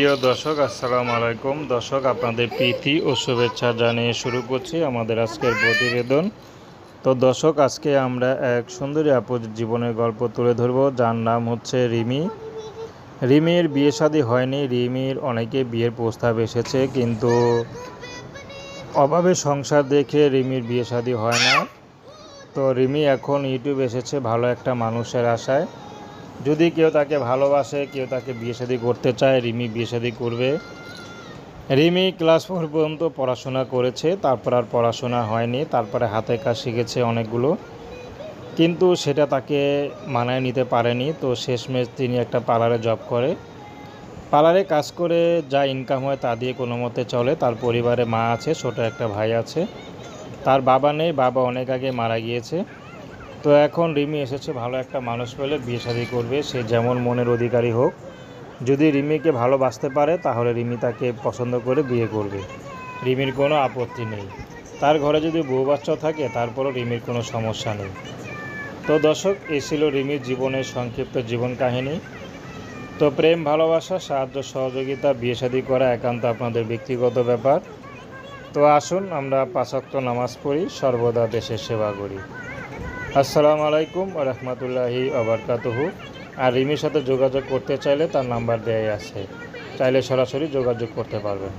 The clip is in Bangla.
প্রিয় দর্শক, আসসালামু আলাইকুম। দর্শক, আপনাদের প্রীতি ও শুভেচ্ছা জানিয়ে শুরু করছি আমাদের আজকের প্রতিবেদন। তো দর্শক, আজকে আমরা এক সুন্দরী আপুর জীবনের গল্প তুলে ধরব। যার নাম হচ্ছে রিমি। রিমির বিয়ে শাদী হয়নি। রিমির অনেকে বিয়ের প্রস্তাব এসেছে, কিন্তু অভাবে সংসার দেখে রিমির বিয়ে শাদী হয় না। তো রিমি এখন ইউটিউব এসেছে ভালো একটা মানুষের আশায়। যদি কেউ তাকে ভালোবাসে, কেউ তাকে বিয়ে শাদী করতে চায়, রিমি বিয়ে শাদী করবে। রিমি ক্লাস ফোর পর্যন্ত পড়াশোনা করেছে, তারপর আর পড়াশোনা হয়নি, তারপরে হাতে কাজ শিখেছে অনেকগুলো। কিন্তু সেটা তাকে মানায় নিতে পারেনি, তো শেষমেশ তিনি একটা পার্লারে জব করে। পার্লারে কাজ করে যা ইনকাম হয় তা দিয়ে কোনো মতে চলে। তার পরিবারে মা আছে, ছোট একটা ভাই আছে। তার বাবা নেই, বাবা অনেক আগে মারা গিয়েছে। তো এখন রিমি এসেছে ভালো একটা মানুষ পেলে বিয়ে শাদী করবে, সে যেমন মনের অধিকারী হোক। যদি রিমিকে ভালোবাসতে পারে, তাহলে রিমি তাকে পছন্দ করে বিয়ে করবে। রিমির কোনো আপত্তি নেই। তার ঘরে যদি বউ বাচ্চা থাকে, তারপরও রিমির কোনো সমস্যা নেই। তো দর্শক, এই ছিল রিমির জীবনের সংক্ষিপ্ত জীবন কাহিনী। তো প্রেম, ভালোবাসা, সাহায্য, সহযোগিতা, বিয়ে শাদী করা একান্ত আপনাদের ব্যক্তিগত ব্যাপার। তো আসুন আমরা পাঁচক্ত নামাজ পড়ি, সর্বদা দেশের সেবা করি। আসসালামু আলাইকুম রহমতুল্লাহি আবরকাতহু আর রিমির সাথে যোগাযোগ করতে চাইলে তার নাম্বার দেয়াই আছে। চাইলে সরাসরি যোগাযোগ করতে পারবেন।